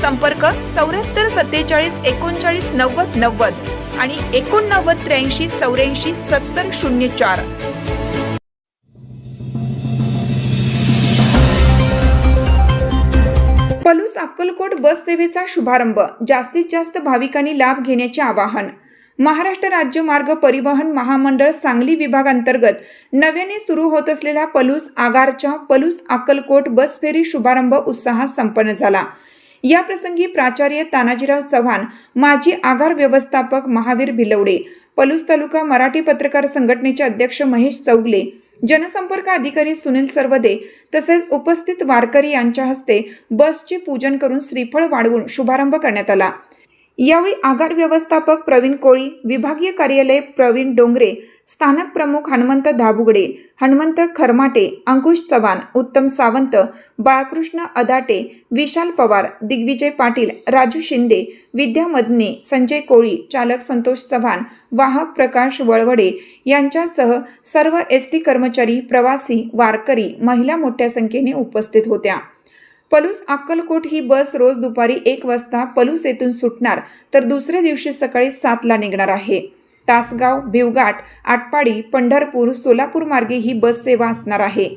संपर्क चौऱ्याहत्तर सत्तेचाळीस एकोणचाळीस नव्वद नव्वद आणि एकोणनव्वद त्र्याऐंशी चौऱ्याऐंशी सत्तर शून्य चार. पलूस अक्कलकोट बस सेवेचा शुभारंभ. जास्तीत जास्त भाविकांनी लाभ घेण्याचे आवाहन. महाराष्ट्र राज्य मार्ग परिवहन महामंडळ सांगली विभागांतर्गत नव्याने सुरू होत असलेला पलूस आगारच्या पलूस अक्कलकोट बस फेरी शुभारंभ उत्साहात संपन्न झाला. याप्रसंगी प्राचार्य तानाजीराव चव्हाण माजी आगार व्यवस्थापक महावीर भिलवडे पलूस तालुका मराठी पत्रकार संघटनेचे अध्यक्ष महेश चौगले जनसंपर्क अधिकारी सुनील सर्वदे तसेच उपस्थित वारकरी यांच्या हस्ते बसचे पूजन करून श्रीफळ वाढवून शुभारंभ करण्यात आला. यावेळी आगार व्यवस्थापक प्रवीण कोळी विभागीय कार्यालय प्रवीण डोंगरे स्थानक प्रमुख हनुमंत धाबुगडे हनुमंत खरमाटे अंकुश चव्हाण उत्तम सावंत बाळकृष्ण अदाटे विशाल पवार दिग्विजय पाटील राजू शिंदे विद्या मदने संजय कोळी चालक संतोष चव्हाण वाहक प्रकाश वळवडे यांच्यासह सर्व एस टी कर्मचारी प्रवासी वारकरी महिला मोठ्या संख्येने उपस्थित होत्या. पलूस अक्कलकोट ही बस रोज दुपारी एक वाजता पलूस येथून सुटणार तर दुसऱ्या दिवशी सकाळी सातला निघणार आहे. तासगाव भिवघाट आटपाडी पंढरपूर सोलापूर मार्गे ही बस सेवा असणार आहे.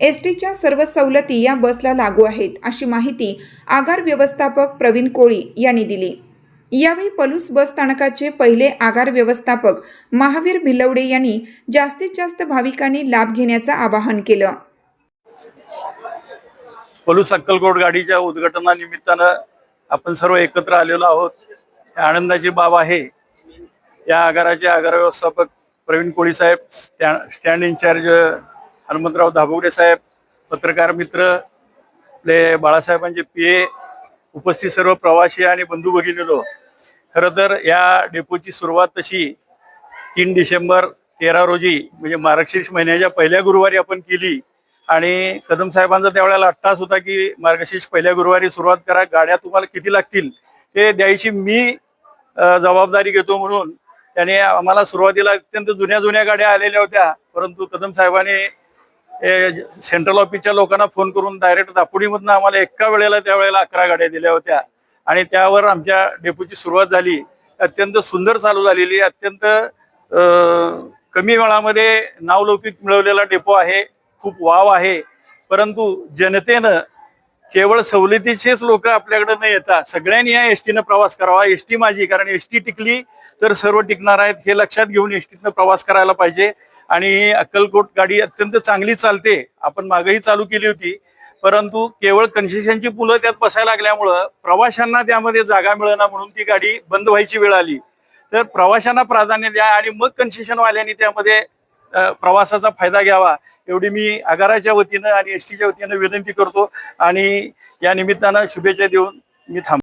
एस टीच्या सर्व सवलती या बसला लागू आहेत अशी माहिती आगार व्यवस्थापक प्रवीण कोळी यांनी दिली. यावेळी पलूस बस स्थानकाचे पहिले आगार व्यवस्थापक महावीर भिलवडे यांनी जास्तीत जास्त भाविकांनी लाभ घेण्याचं आवाहन केलं. पलूस अक्कलकोट गाडीच्या उद्घाटनानिमित्तानं आपण सर्व एकत्र आलेलो आहोत. आनंदाची बाब आहे. या आगाराचे आगार व्यवस्थापक प्रवीण कोळी साहेब स्टॅ स्टँड इन्चार्ज हनुमंतराव धाबुगडे साहेब पत्रकार मित्र आपले बाळासाहेबांचे पी ए उपस्थित सर्व प्रवासी आणि बंधू भगिनीलो खरं तर या डेपोची सुरुवात तशी तीन डिसेंबर तेरा रोजी म्हणजे मार्गशीर्ष महिन्याच्या पहिल्या गुरुवारी आपण केली. आणि कदम साहेबांचा त्यावेळेला अट्टास होता की मार्गशीर्ष पहिल्या गुरुवारी सुरुवात करा गाड्या तुम्हाला किती लागतील ते द्यायची मी जबाबदारी घेतो म्हणून त्याने आम्हाला सुरुवातीला अत्यंत जुन्या जुन्या गाड्या आलेल्या होत्या परंतु कदम साहेबांनी सेंट्रल ऑफिसच्या लोकांना फोन करून डायरेक्ट दापोडीमधनं आम्हाला एका वेळेला त्यावेळेला अकरा गाड्या दिल्या होत्या. आणि त्यावर आमच्या डेपोची सुरुवात झाली. अत्यंत सुंदर चालू झालेली अत्यंत कमी वेळामध्ये नावलौकिक मिळवलेला डेपो आहे. खूप वाव आहे. परंतु जनतेनं केवळ सवलतीचेच लोक आपल्याकडे न येता सगळ्यांनी या एसटीनं प्रवास करावा. एसटी माझी कारण एसटी टिकली तर सर्व टिकणार आहेत हे लक्षात घेऊन एसटीतनं प्रवास करायला पाहिजे. आणि अक्कलकोट गाडी अत्यंत चांगली चालते. आपण मागही चालू केली होती. परंतु केवळ कन्सेशनची पुलं त्यात बसायला लागल्यामुळं प्रवाशांना त्यामध्ये जागा मिळणार म्हणून ती गाडी बंद व्हायची वेळ आली. तर प्रवाशांना प्राधान्य द्या आणि मग कन्सेशनवाल्यांनी त्यामध्ये प्रवासाचा फायदा घ्यावा एवढी मी आगाराच्या वतीनं आणि एस टीच्या वतीनं विनंती करतो. आणि या निमित्तानं शुभेच्छा देऊन मी थांब